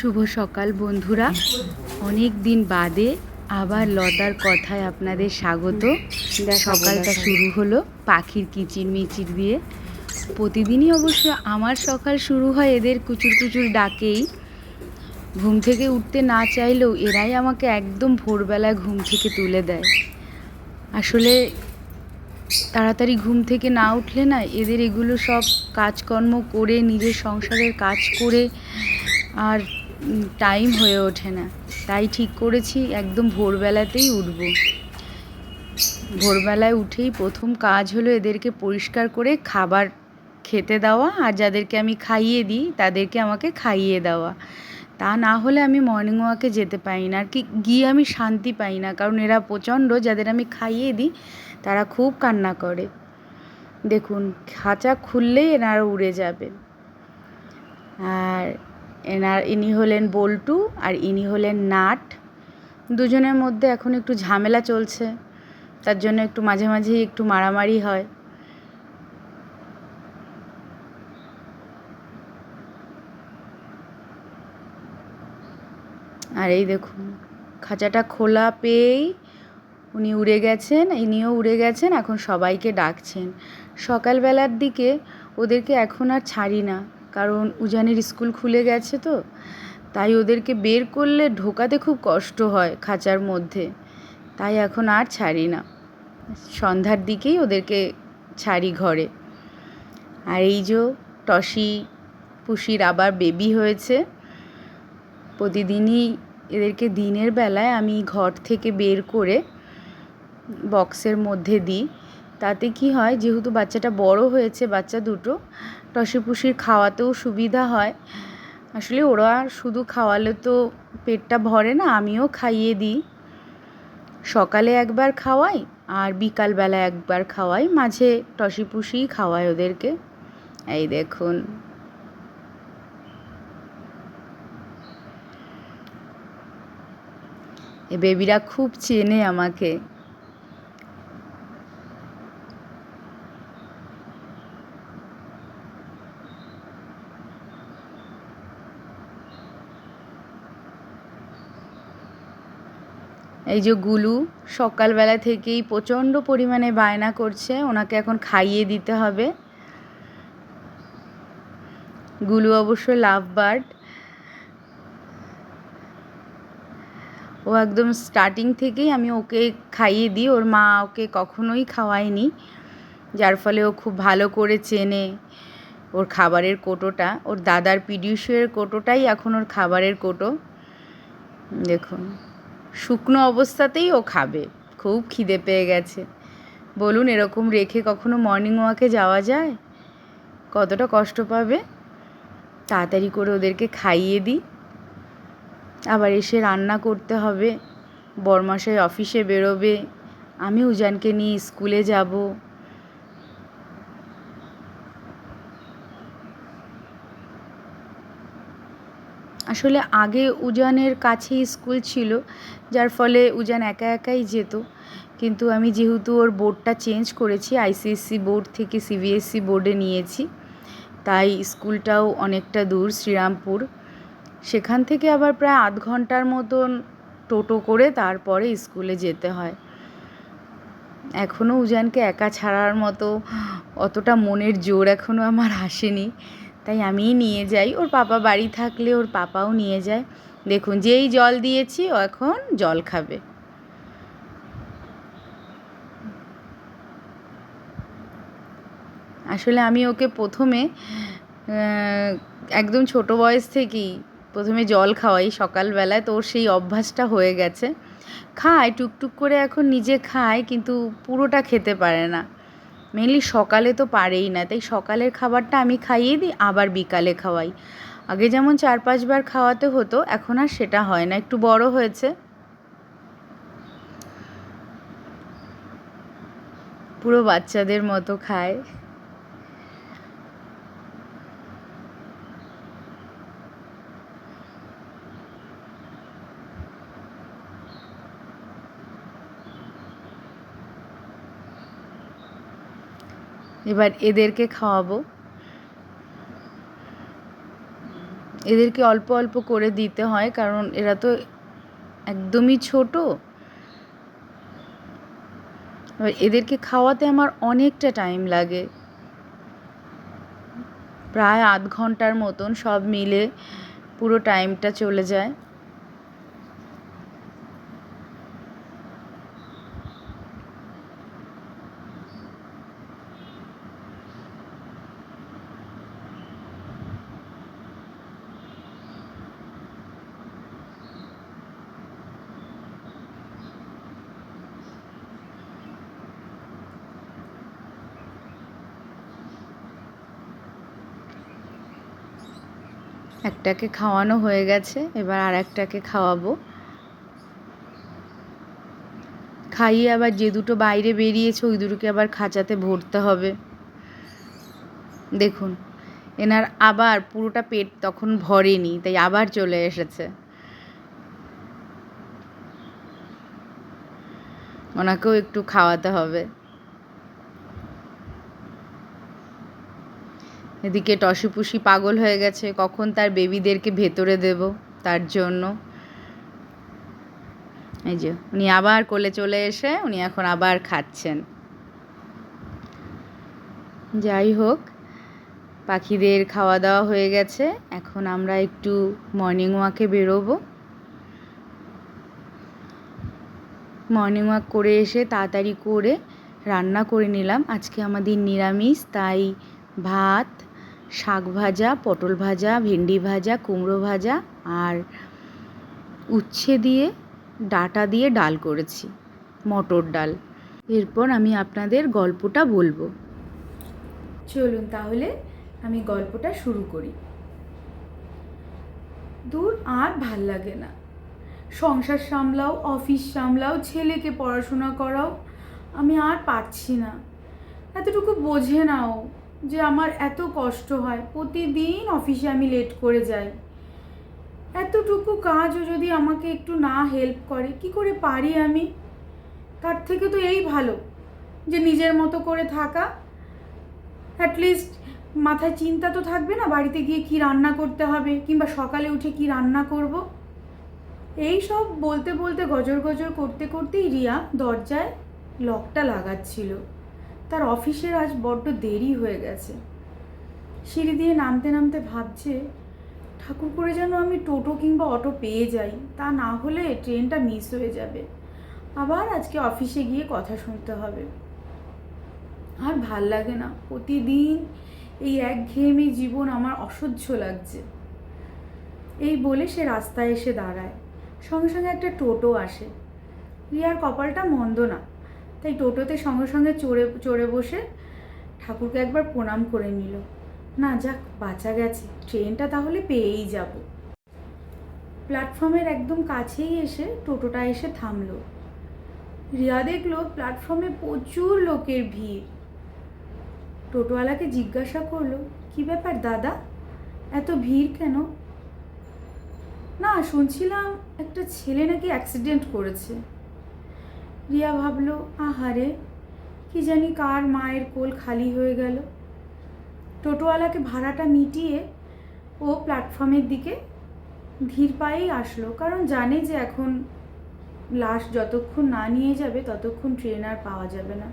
শুভ সকাল বন্ধুরা। অনেক দিন বাদে আবার লতার কথায় আপনাদের স্বাগত। সকালটা শুরু হলো পাখির কিচির মিচির দিয়ে। প্রতিদিনই অবশ্য আমার সকাল শুরু হয় এদের কুচুর কুচুর ডাকেই। ঘুম থেকে উঠতে না চাইলেও এরাই আমাকে একদম ভোরবেলায় ঘুম থেকে তুলে দেয়। আসলে তাড়াতাড়ি ঘুম থেকে না উঠলে না এদের এগুলো সব কাজকর্ম করে নিজের সংসারের কাজ করে আর টাইম হয়ে ওঠে না। তাই ঠিক করেছি, একদম ভোরবেলাতেই উঠব। ভোরবেলায় উঠেই প্রথম কাজ হলো এদেরকে পরিষ্কার করে খাবার খেতে দেওয়া, আর যাদেরকে আমি খাইয়ে দিই, তাদেরকে আমাকে খাইয়ে দেওয়া। তা না হলে আমি মর্নিং ওয়াকে যেতে পারি না, আর কি গিয়ে আমি শান্তি পাই না, কারণ এরা প্রচণ্ড, যাদের আমি খাইয়ে দিই, তারা খুব কান্না করে। দেখুন, খাঁচা খুললেই এনারা উড়ে যাবে। আর এনার ইনি হলেন বল্টু আর ইনি হলেন নাট। দুজনের মধ্যে এখন একটু ঝামেলা চলছে, তার জন্য একটু মাঝে মাঝেই একটু মারামারি হয়। আর এই দেখুন, খাঁচাটা খোলা পেয়েই উনি উড়ে গেছেন, ইনিও উড়ে গেছেন, এখন সবাইকে ডাকছেন। সকালবেলার দিকে ওদেরকে এখন আর ছাড়ি না। কারণ উজানের স্কুল খুলে গেছে তো, তাই ওদেরকে বের করলে ঢোকাতে খুব কষ্ট হয় খাঁচার মধ্যে। তাই এখন আর ছাড়ি না। সন্ধ্যার দিকেই ওদেরকে ছাড়ি ঘরে। আর এই যে টসি, পুষির আবার বেবি হয়েছে, প্রতিদিনই এদেরকে দিনের বেলায় আমি ঘর থেকে বের করে বক্সের মধ্যে দিই। তাতে কি হয়, যেহেতু বাচ্চাটা বড় হয়েছে, বাচ্চা দুটো টসিপুসির খাওয়াতেও সুবিধা হয়। আসলে ওরা শুধু খাওয়ালে তো পেটটা ভরে না, আমিও খাইয়ে দিই। সকালে একবার খাওয়াই আর বিকালবেলা একবার খাওয়াই, মাঝে টসিপুসিই খাওয়াই ওদেরকে। এই দেখুন। এ বেবিরা খুব চেনে আমাকে। এই যে গুলু সকালবেলা থেকেই প্রচণ্ড পরিমাণে বায়না করছে, ওনাকে এখন খাইয়ে দিতে হবে। গুলু অবশ্য লাভ বার্ড ও একদম স্টার্টিং থেকেই আমি ওকে খাইয়ে দিই, ওর মা ওকে কখনোই খাওয়ায়নি, যার ফলে ও খুব ভালো করে চেনে ওর খাবারের কোটোটা। ওর দাদার পিডিউসের কোটোটাই এখন ওর খাবারের কোটো। দেখুন। শুকনো অবস্থাতেই ও খাবে। খুব খিদে পেয়ে গেছে। বলুন, এরকম রেখে কখনো মর্নিং ওয়াকে যাওয়া যায়? কতটা কষ্ট পাবে? তাড়াতাড়ি করে ওদেরকে খাইয়ে দিই। আবার এসে রান্না করতে হবে। বরমাসায় অফিসে বেরোবে। আমি উজানকে নিয়ে স্কুলে যাব। আসলে আগে উজানের কাছেই স্কুল ছিল, যার ফলে উজান একা একাই যেত। কিন্তু আমি যেহেতু ওর বোর্ডটা চেঞ্জ করেছি, আইসিএসসি বোর্ড থেকে সিবিএসসি বোর্ডে নিয়েছি, তাই স্কুলটাও অনেকটা দূর, শ্রীরামপুর। সেখান থেকে আবার প্রায় আধ ঘণ্টার মতন টোটো করে তারপরে স্কুলে যেতে হয়। এখনও উজানকে একা ছাড়ার মতো অতটা মনের জোর এখনও আমার আসেনি। তাই আমিই নিয়ে যাই। ওর পাপা বাড়ি থাকলে ওর পাপাও নিয়ে যায়। দেখুন, যেই জল দিয়েছি, ও এখন জল খাবে। আসলে আমি ওকে প্রথমে একদম ছোট বয়স থেকেই প্রথমে জল খাওয়াই সকালবেলায়। তো ওর সেই অভ্যাসটা হয়ে গেছে। খায়, টুকটুক করে এখন নিজে খায়, কিন্তু পুরোটা খেতে পারে না। মেনলি সকালে তো পারেই না, তাই সকালের খাবারটা আমি খাইয়ে দিই, আবার বিকালে খাওয়াই। আগে যেমন চার পাঁচবার খাওয়াতে হতো, এখন আর সেটা হয় না, একটু বড় হয়েছে। পুরো বাচ্চাদের মতো খায়। এবার এদেরকে খাওয়াবো। এদেরকে অল্প অল্প করে দিতে হয়, কারণ এরা তো একদমই ছোট। এদেরকে খাওয়াতে আমার অনেকটা টাইম লাগে। প্রায় আধ ঘণ্টার মতন সব মিলে পুরো টাইমটা চলে যায়। একটাকে খাওয়ানো হয়ে গেছে, এবার আর একটাকে খাওয়াবো। খাইয়ে আবার যে দুটো বাইরে বেরিয়েছে, ওই দুটোকে আবার খাঁচাতে ভরতে হবে। দেখুন, এনার আবার পুরোটা পেট তখন ভরেনি, তাই আবার চলে এসেছে। ওনাকেও একটু খাওয়াতে হবে। এদিকে টসিপুসি পাগল হয়ে গেছে, কখন তার বেবিদেরকে ভেতরে দেব তার জন্য? এই যে, উনি আবার কোলে চলে এসে উনি এখন আবার খাচ্ছেন। যাই হোক, পাখিদের খাওয়া দাওয়া হয়ে গেছে, এখন আমরা একটু মর্নিং ওয়াকে বেরোবো। মর্নিং ওয়াক করে এসে তাড়াতাড়ি করে রান্না করে নিলাম। আজকে আমাদের নিরামিষ, তাই ভাত শাক ভাজা, পটল ভাজা, ভেন্ডি ভাজা, কুমড়ো ভাজা আর উচ্ছে দিয়ে, ডাটা দিয়ে ডাল করেছি, মটর ডাল। এরপর আমি আপনাদের গল্পটা বলব। চলুন তাহলে আমি গল্পটা শুরু করি। দূর আর ভালো লাগে না। সংসার সামলাও, অফিস সামলাও, ছেলেকে পড়াশোনা করাও, আমি আর পারছি না। এতটুকু বোঝে নাও। যে আমার এত কষ্ট হয়। প্রতিদিন অফিসে আমি লেট করে যাই। এতটুকু কাজও যদি আমাকে একটু না হেল্প করে, কি করে পারি আমি? তার থেকে তো এই ভালো, যে নিজের মতো করে থাকা। অ্যাটলিস্ট মাথায় চিন্তা তো থাকবে না বাড়িতে গিয়ে কি রান্না করতে হবে, কিংবা সকালে উঠে কি রান্না করব। এই সব বলতে বলতে গজর গজর করতে করতেই রিয়া দরজায় লকটা লাগাচ্ছিল। তার অফিসের আজ বড্ড দেরি হয়ে গেছে। সিঁড়ি দিয়ে নামতে নামতে ভাবছে, ঠাকুর করে যেন আমি টোটো কিংবা অটো পেয়ে যাই, তা না হলে ট্রেনটা মিস হয়ে যাবে। আবার আজকে অফিসে গিয়ে কথা শুনতে হবে। আর ভালো লাগে না, প্রতিদিন এই একঘেয়েমি জীবন আমার অসহ্য লাগছে। এই বলে সে রাস্তায় এসে দাঁড়ায়। সঙ্গে সঙ্গে একটা টোটো আসে। রিয়ার কপালটা মন্দ না। তাই টোটোতে সঙ্গে সঙ্গে চড়ে চড়ে বসে ঠাকুরকে একবার প্রণাম করে নিল। না, যাক, বাঁচা গেছে। ট্রেনটা তাহলে পেয়েই যাব। প্ল্যাটফর্মের একদম কাছেই এসে টোটোটা এসে থামলো। রিয়া দেখল, প্ল্যাটফর্মে প্রচুর লোকের ভিড়। টোটোওয়ালাকে জিজ্ঞাসা করল, কি ব্যাপার দাদা? এত ভিড় কেন? না, শুনছিলাম একটা ছেলে নাকি অ্যাক্সিডেন্ট করেছে। রিয়া ভাবলো, আহারে, কি জানি কার মায়ের কোল খালি হয়ে গেল। টোটোওয়ালাকে ভাড়াটা মিটিয়ে ও প্ল্যাটফর্মের দিকে ধীর পায়েই আসলো, কারণ জানে যে এখন লাশ যতক্ষণ না নিয়ে যাবে, ততক্ষণ ট্রেন আর পাওয়া যাবে না।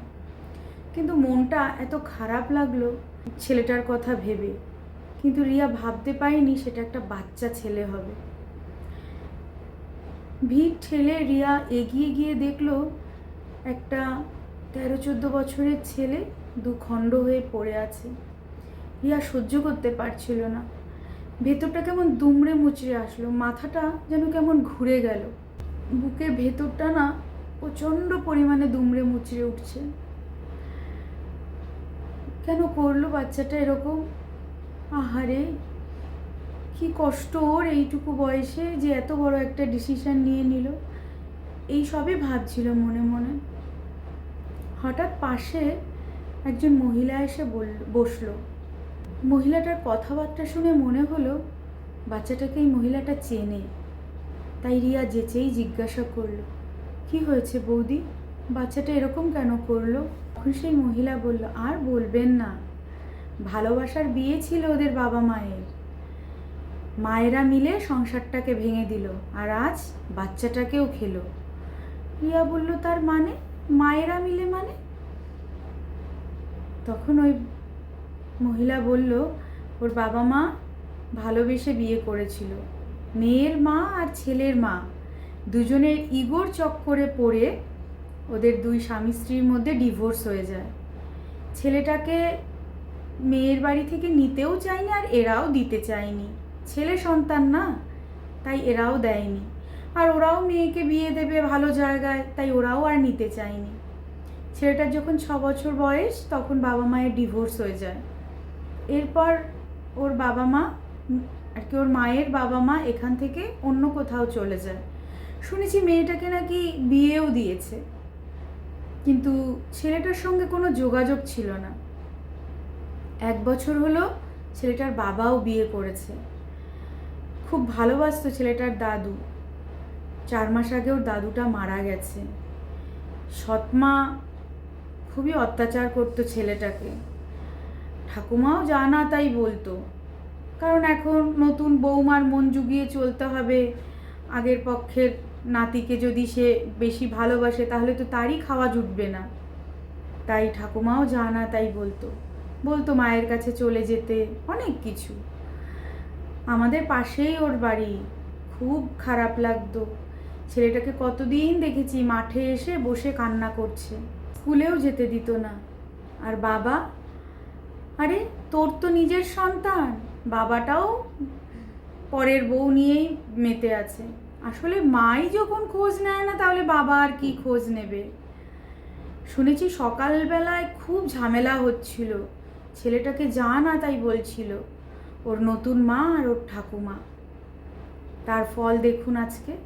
কিন্তু মনটা এত খারাপ লাগল, ছেলেটার কথা ভেবে। কিন্তু রিয়া ভাবতে পারেনি সেটা একটা বাচ্চা ছেলে হবে। ভিড় ঠেলে রিয়া এগিয়ে গিয়ে দেখল একটা তেরো চোদ্দ বছরের ছেলে দু খণ্ড হয়ে পড়ে আছে। রিয়া সহ্য করতে পারছিল না। ভেতরটা কেমন দুমড়ে মুচড়ে আসলো, মাথাটা যেন কেমন ঘুরে গেল। বুকের ভেতরটা না প্রচণ্ড পরিমাণে দুমড়ে মুচড়ে উঠছে। কেন করল বাচ্চাটা এরকম? আহারে, কি কষ্ট ওর এইটুকু বয়সে যে এত বড় একটা ডিসিশন নিয়ে নিল। এই সবই ভাবছিল মনে মনে। হঠাৎ পাশে একজন মহিলা এসে বসল। মহিলাটার কথাবার্তা শুনে মনে হলো বাচ্চাটাকে এই মহিলাটা চেনে। তাই রিয়া যেচেই জিজ্ঞাসা করল, কি হয়েছে বৌদি? বাচ্চাটা এরকম কেন করল? তখন সেই মহিলা বলল, আর বলবেন না। ভালোবাসার বিয়ে ছিল ওদের বাবা মায়ের। মায়েরা মিলে সংসারটাকে ভেঙে দিল আর আজ বাচ্চাটাকেও খেলো। রিয়া বলল, তার মানে? মায়েরা মিলে মানে? তখন ওই মহিলা বলল, ওর বাবা মা ভালোবেসে বিয়ে করেছিল। মেয়ের মা আর ছেলের মা। দুজনের ইগোর চক্করে পড়ে ওদের দুই স্বামী স্ত্রীর মধ্যে ডিভোর্স হয়ে যায়। ছেলেটাকে মেয়ের বাড়ি থেকে নিতেও চায়নি আর এরাও দিতে চায়নি। ছেলে সন্তান না, তাই এরাও দেয়নি। আর ওরাও মেয়েকে বিয়ে দেবে ভালো জায়গায়, তাই ওরাও আর নিতে চায়নি। ছেলেটার যখন ছ বছর বয়স, তখন বাবা মায়ের ডিভোর্স হয়ে যায়। এরপর ওর বাবা মা, আর কি ওর মায়ের বাবা মা এখান থেকে অন্য কোথাও চলে যায়। শুনেছি মেয়েটাকে নাকি বিয়েও দিয়েছে। কিন্তু ছেলেটার সঙ্গে কোনো যোগাযোগ ছিল না। এক বছর হলো ছেলেটার বাবাও বিয়ে করেছে। খুব ভালোবাসতো ছেলেটার দাদু। চার মাস আগে ওর দাদুটা মারা গেছে। সৎমা খুবই অত্যাচার করতো ছেলেটাকে। ঠাকুমাও যা না তাই বলতো। কারণ এখন নতুন বৌমার মন জুগিয়ে চলতে হবে। আগের পক্ষের নাতিকে যদি সে বেশি ভালোবাসে, তাহলে তো তারই খাওয়া জুটবে না। তাই ঠাকুমাও যা না তাই বলতো। বলতো মায়ের কাছে চলে যেতে অনেক কিছু। আমাদের পাশেই ওর বাড়ি। খুব খারাপ লাগতো। ছেলেটাকে কতদিন দেখেছি মাঠে এসে বসে কান্না করছে। স্কুলেও যেতে দিত না। আর বাবা? আরে, তোর তো নিজের সন্তান। বাবাটাও পরের বউ নিয়েই মেতে আছে। আসলে মাই যখন খোঁজ নেয় না, তাহলে বাবা আর কি খোঁজ নেবে? শুনেছি সকালবেলায় খুব ঝামেলা হচ্ছিল। ছেলেটাকে যা না তাই বলছিল। ওর নতুন মা আর ওর ঠাকুমা। তার ফল দেখুন আজকে।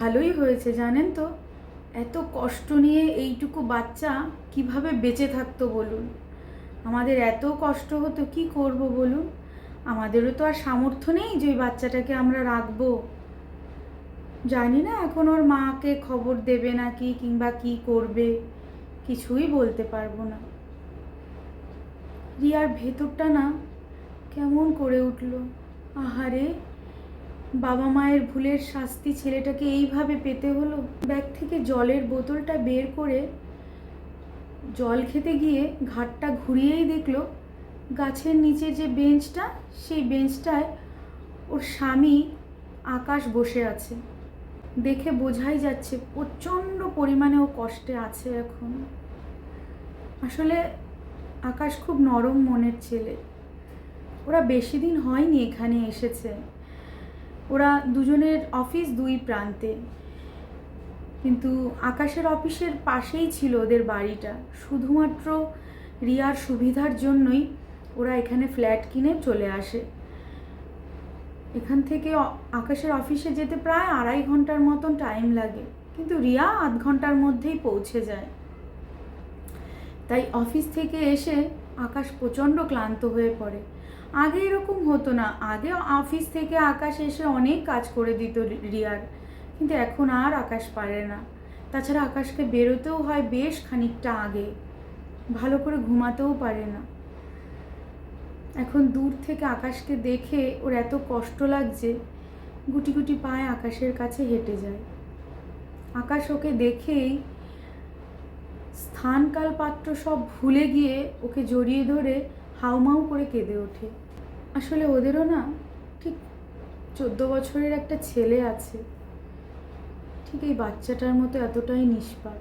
ভালোই হয়েছে, জানেন তো? এত কষ্ট নিয়ে এইটুকু বাচ্চা কীভাবে বেঁচে থাকতো বলুন? আমাদের এত কষ্ট হতো, কি করব বলুন? আমাদেরও তো আর সামর্থ্য নেই যে ওই বাচ্চাটাকে আমরা রাখব। জানি না এখন ওর মাকে খবর দেবে নাকি কিংবা কি করবে, কিছুই বলতে পারব না। রিয়ার ভেতরটা না কেমন করে উঠল? আহারে! বাবা মায়ের ভুলের শাস্তি ছেলেটাকে এইভাবে পেতে হলো? ব্যাগ থেকে জলের বোতলটা বের করে জল খেতে গিয়ে ঘাটটা ঘুরিয়েই দেখল, গাছের নিচে যে বেঞ্চটা, সেই বেঞ্চটায় ওর স্বামী আকাশ বসে আছে। দেখে বোঝাই যাচ্ছে প্রচণ্ড পরিমাণে ও কষ্টে আছে এখন। আসলে আকাশ খুব নরম মনের ছেলে। ওরা বেশি দিন হয়নি এখানে এসেছে। ওরা দুজনের অফিস দুই প্রান্তে। কিন্তু আকাশের অফিসের পাশেই ছিল ওদের বাড়িটা। শুধুমাত্র রিয়ার সুবিধার জন্যই ওরা এখানে ফ্ল্যাট কিনে চলে আসে। এখান থেকে আকাশের অফিসে যেতে প্রায় আড়াই ঘণ্টার মতন টাইম লাগে। কিন্তু রিয়া আধ ঘণ্টার মধ্যেই পৌঁছে যায়। তাই অফিস থেকে এসে আকাশ প্রচণ্ড ক্লান্ত হয়ে পড়ে। আগে এরকম হতো না। আগে অফিস থেকে আকাশ এসে অনেক কাজ করে দিত রিয়ার কিন্তু এখন আর আকাশ পারে না। তাছাড়া আকাশকে বেরোতেও হয় বেশ খানিকটা আগে। ভালো করে ঘুমাতেও পারে না। এখন দূর থেকে আকাশকে দেখে ওর এত কষ্ট লাগছে, গুটি গুটি পায়ে আকাশের কাছে হেঁটে যায়। আকাশ ওকে দেখেই স্থানকাল পাত্র সব ভুলে গিয়ে ওকে জড়িয়ে ধরে হাউমাউ করে কেঁদে ওঠে। আসলে ওদেরও না ঠিক চোদ্দ বছরের একটা ছেলে আছে। ঠিক এই বাচ্চাটার মতো এতটাই নিষ্পাপ।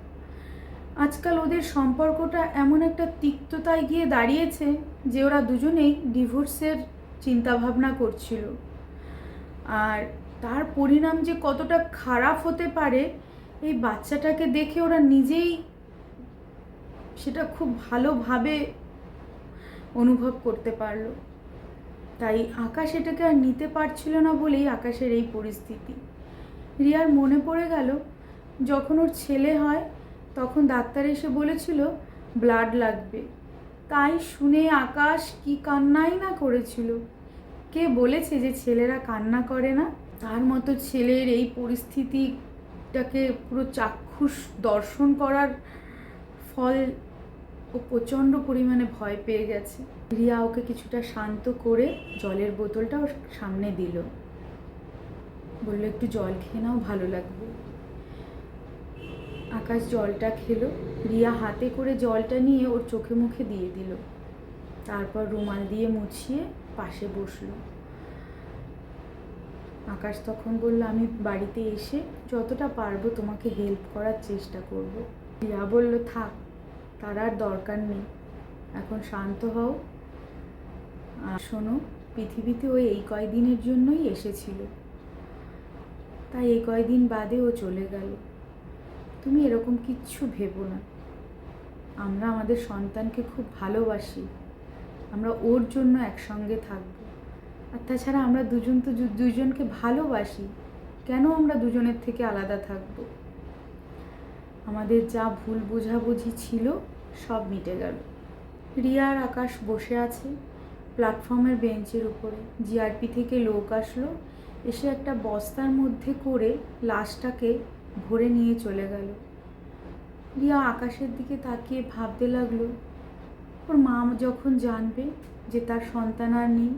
আজকাল ওদের সম্পর্কটা এমন একটা তিক্ততায় গিয়ে দাঁড়িয়েছে যে ওরা দুজনেই ডিভোর্সের চিন্তাভাবনা করছিল। আর তার পরিণাম যে কতটা খারাপ হতে পারে, এই বাচ্চাটাকে দেখে ওরা নিজেই সেটা খুব ভালোভাবে অনুভব করতে পারল। তাই আকাশ এটাকে আর নিতে পারছিল না বলেই আকাশের এই পরিস্থিতি। রিয়ার মনে পড়ে গেল, যখন ওর ছেলে হয়, তখন ডাক্তার এসে বলেছিল, ব্লাড লাগবে। তাই শুনে আকাশ কি কান্নাই না করেছিল। কে বলেছে যে ছেলেরা কান্না করে না? তার মতো ছেলের এই পরিস্থিতিটাকে পুরো চাক্ষুষ দর্শন করার ফল ও প্রচণ্ড পরিমাণে ভয় পেয়ে গেছে। রিয়া ওকে কিছুটা শান্ত করে জলের বোতলটা ওর সামনে দিল। বলল, একটু জল খেয়ে নাও, ভালো লাগবে। আকাশ জলটা খেলো। রিয়া হাতে করে জলটা নিয়ে ওর চোখে মুখে দিয়ে দিল। তারপর রুমাল দিয়ে মুছিয়ে পাশে বসল। আকাশ তখন বলল, আমি বাড়িতে এসে যতটা পারব তোমাকে হেল্প করার চেষ্টা করব। রিয়া বলল, থাক তার আর দরকার নেই। এখন শান্ত হও। আর শোনো, পৃথিবীতে ওই এই কয়দিনের জন্যই এসেছিল। তাই এই কয়দিন বাদে ও চলে গেল। তুমি এরকম কিচ্ছু ভেবো না। আমরা আমাদের সন্তানকে খুব ভালোবাসি। আমরা ওর জন্য একসঙ্গে থাকব। আর তাছাড়া আমরা দুজন তো দুজনকে ভালোবাসি। কেন আমরা দুজনের থেকে আলাদা থাকব? আমাদের যা ভুল বোঝাবুঝি ছিল, সব মিটে গেল। রিয়ার আকাশ বসে আছে প্ল্যাটফর্মের বেঞ্চের উপরে। জিআরপি থেকে লোক আসলো, এসে একটা বস্তার মধ্যে করে লাশটাকে ভরে নিয়ে চলে গেল। রিয়া আকাশের দিকে তাকিয়ে ভাবতে লাগল, ওর মা যখন জানবে যে তার সন্তান আর নেই,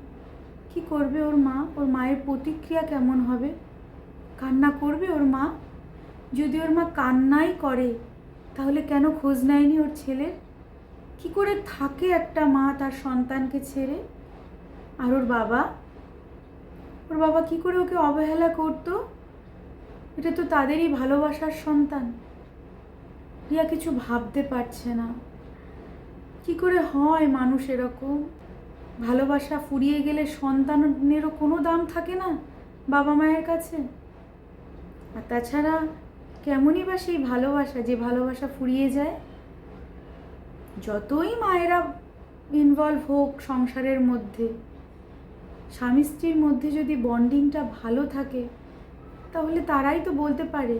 কি করবে ওর মা? ওর মায়ের প্রতিক্রিয়া কেমন হবে? কান্না করবে ওর মা? যদি ওর মা কান্নাই করে, তাহলে কেন খোঁজ নেয়নি ওর ছেলের কি করে থাকে একটা মা তার সন্তানকে ছেড়ে? আর ওর বাবা? ওর বাবা কি করে ওকে অবহেলা করতো? এটা তো তাদেরই ভালোবাসার সন্তান। রিয়া কিছু ভাবতে পারছে না। কি করে হয় মানুষ এরকম? ভালোবাসা ফুরিয়ে গেলে সন্তানেরও কোনো দাম থাকে না বাবা মায়ের কাছে? আর তাছাড়া কেমনই বা সেই ভালোবাসা, যে ভালোবাসা ফুরিয়ে যায়, যতই মায়েরা ইনভলভ হোক সংসারের মধ্যে, স্বামী স্ত্রীর মধ্যে যদি বন্ডিংটা ভালো থাকে, তাহলে তারাই তো বলতে পারে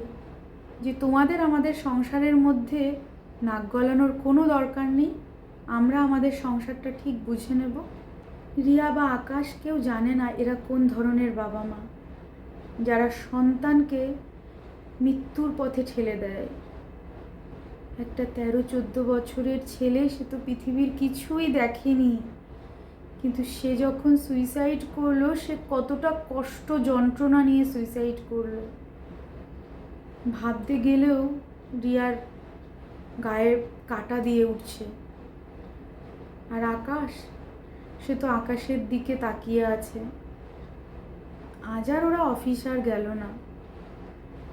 যে তোমাদের আমাদের সংসারের মধ্যে নাক গলানোর কোনো দরকার নেই, আমরা আমাদের সংসারটা ঠিক বুঝে নেব। রিয়া বা আকাশ কেউ জানে না এরা কোন ধরনের বাবা মা যারা সন্তানকে মৃত্যুর পথে ঠেলে দেয়। একটা তেরো চোদ্দ বছরের ছেলে সে তো পৃথিবীর কিছুই দেখেনি। কিন্তু সে যখন সুইসাইড করল, সে কতটা কষ্ট, যন্ত্রণা নিয়ে সুইসাইড করল। ভাবতে গেলেও রিয়ার গায়ে কাটা দিয়ে উঠছে। আর আকাশ? সে তো আকাশের দিকে তাকিয়ে আছে। আজ আর ওরা অফিস আর গেল না।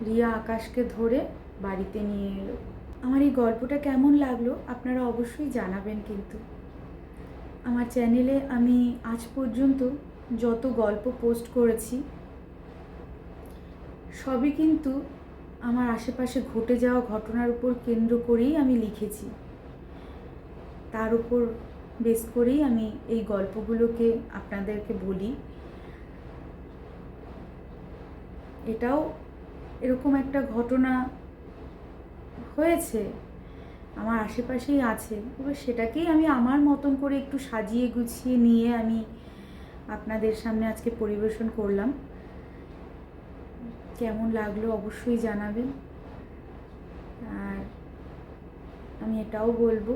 রিয়া আকাশকে ধরে বাড়িতে নিয়ে এলো। আমার এই গল্পটা কেমন লাগল আপনারা অবশ্যই জানাবেন কিন্তু। আমার চ্যানেলে আমি আজ পর্যন্ত যত গল্প পোস্ট করেছি, সবই কিন্তু আমার আশেপাশে ঘটে যাওয়া ঘটনার উপর কেন্দ্র করেই আমি লিখেছি। তার উপর বেস করেই আমি এই গল্পগুলোকে আপনাদেরকে বলি। এটাও এরকম একটা ঘটনা হয়েছে, আমার আশেপাশেই আছে, এবার সেটাকেই আমি আমার মতন করে একটু সাজিয়ে গুছিয়ে নিয়ে আমি আপনাদের সামনে আজকে পরিবেশন করলাম। কেমন লাগল অবশ্যই জানাবেন। আর আমি এটাও বলব,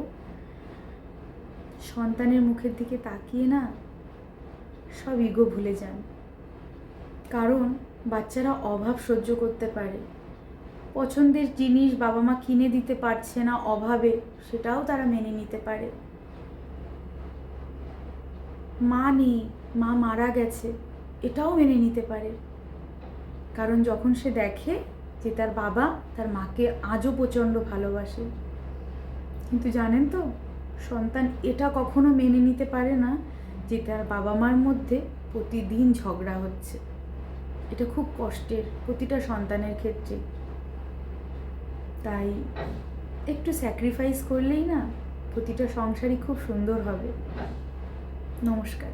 সন্তানের মুখের দিকে তাকিয়ে না সব ইগো ভুলে যান। কারণ বাচ্চারা অভাব সহ্য করতে পারে। পছন্দের জিনিস বাবা মা কিনে দিতে পারছে না অভাবে, সেটাও তারা মেনে নিতে পারে। মা নেই, মা মারা গেছে, এটাও মেনে নিতে পারে। কারণ যখন সে দেখে যে তার বাবা তার মাকে আজও প্রচণ্ড ভালোবাসে। কিন্তু জানেন তো, সন্তান এটা কখনো মেনে নিতে পারে না যে তার বাবা মার মধ্যে প্রতিদিন ঝগড়া হচ্ছে। এটা খুব কষ্টের প্রতিটা সন্তানের ক্ষেত্রে। তাই একটু স্যাক্রিফাইস করলেই না প্রতিটা সংসারই খুব সুন্দর হবে। নমস্কার।